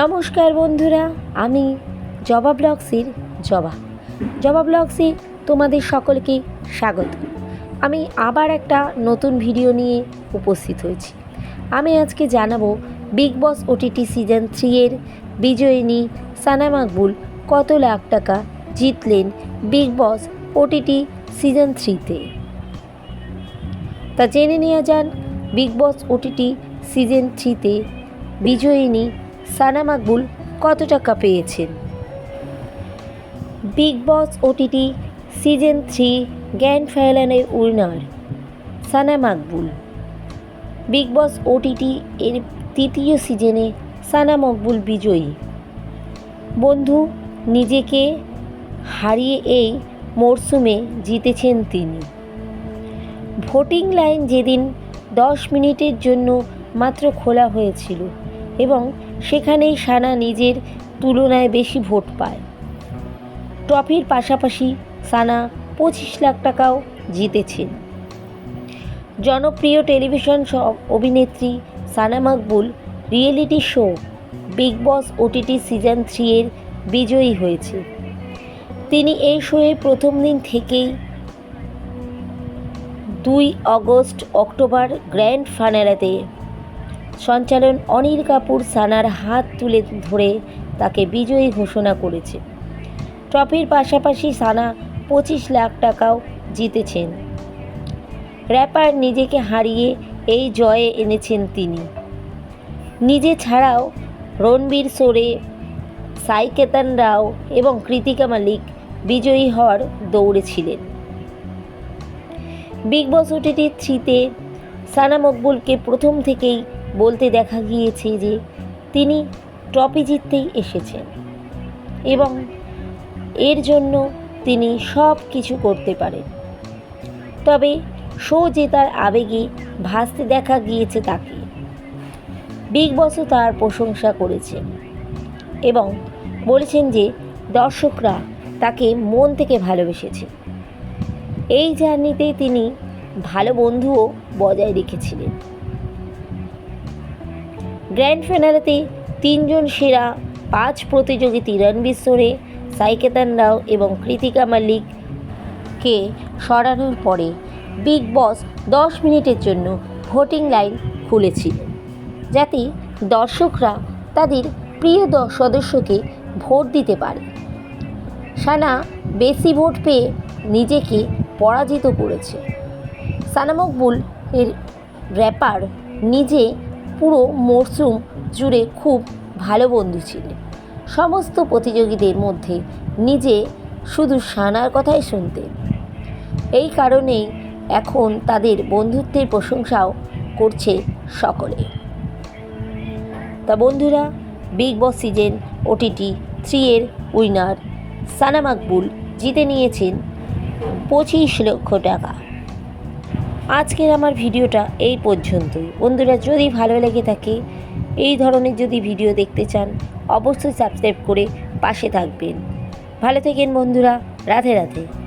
নমস্কার বন্ধুরা, আমি জবা ব্লগসের জবা। জবা ব্লগসে তোমাদের সকলকে স্বাগত। আমি আবার একটা নতুন ভিডিও নিয়ে উপস্থিত হয়েছি। আমি আজকে জানাব Big Boss OTT season three এর বিজয়িনী সানা মাকবুল কত লাখ টাকা জিতলেন বিগ বস ওটিটি সিজন থ্রিতে তা? জেনে নেওয়া যান বিগ বস ওটিটি সিজন থ্রিতে বিজয়িনী সানা মাকবুল কত টাকা পেয়েছেন? Big Boss OTT season three grand ফাইনালের winner Sana Maqbool Big Boss OTT এর তৃতীয় সিজনে সানা মকবুল বিজয়ী। বন্ধু, নিজেকে হারিয়ে এই মরশুমে জিতেছেন তিনি। ভোটিং লাইন যেদিন দশ মিনিটের জন্য মাত্র খোলা হয়েছিল এবং সেখানেই সানা নিজের তুলনায় বেশি ভোট পায়। ট্রফির পাশাপাশি সানা পঁচিশ লাখ টাকাও জিতেছেন। জনপ্রিয় টেলিভিশন অভিনেত্রী Sana Maqbool reality show Big Boss OTT season three এর বিজয়ী হয়েছে। তিনি এই শোয়ে প্রথম দিন থেকেই দুই অগস্ট অক্টোবর গ্র্যান্ড ফাইনালেতে সঞ্চালন অনিল কাপুর সানার হাত তুলে ধরে তাকে বিজয়ী ঘোষণা করেছে। ট্রফির পাশাপাশি সানা পঁচিশ লাখ টাকাও জিতেছেন। র্যাপার নিজেকে হারিয়ে এই জয়ে এনেছেন তিনি। নিজে ছাড়াও রণবীর সোরে সাই কেতন রাও এবং কৃতিকা মালিক বিজয়ী হওয়ার দৌড়ে ছিলেন। বিগ বস ওটিটি থ্রিতে সানা মকবুলকে প্রথম থেকেই বলতে দেখা গিয়েছে যে তিনি ট্রফি জিততেই এসেছেন এবং এর জন্য তিনি সব কিছু করতে পারেন। তবে শো জেতার আবেগে ভাসতে দেখা গিয়েছে তাকে। বিগ বসও তার প্রশংসা করেছেন এবং বলেছেন যে দর্শকরা তাকে মন থেকে ভালোবেসেছে। এই জার্নিতে তিনি ভালো বন্ধুও বজায় রেখেছিলেন। গ্র্যান্ড তিনজন সেরা পাঁচ প্রতিযোগিতা রণবীর সোরে, সাইকেতান রাও এবং কৃতিকা মালিককে সরানোর পরে বিগ বস দশ মিনিটের জন্য ভোটিং লাইন খুলেছিলেন যাতে দর্শকরা তাদের প্রিয় সদস্যকে ভোট দিতে পারে। সানা বেশি ভোট পেয়ে নিজেকে পরাজিত করেছে। সানা মকবুল এর র্যাপার নিজে পুরো মরশুম জুড়ে খুব ভালো বন্ধু ছিলেন। সমস্ত প্রতিযোগীদের মধ্যে নিজে শুধু সানার কথাই শুনতেন। এই কারণেই এখন তাদের বন্ধুত্বের প্রশংসাও করছে সকলে। তা বন্ধুরা Big Boss season OTT three এর উইনার সানা মাকবুল জিতে নিয়েছেন পঁচিশ লক্ষ টাকা। আজকের আমার ভিডিওটা এই পর্যন্তই। বন্ধুরা, যদি ভালো লেগে থাকে, এই ধরনের যদি ভিডিও দেখতে চান, অবশ্যই সাবস্ক্রাইব করে পাশে থাকবেন। ভালো থাকেন বন্ধুরা, রাধে রাধে।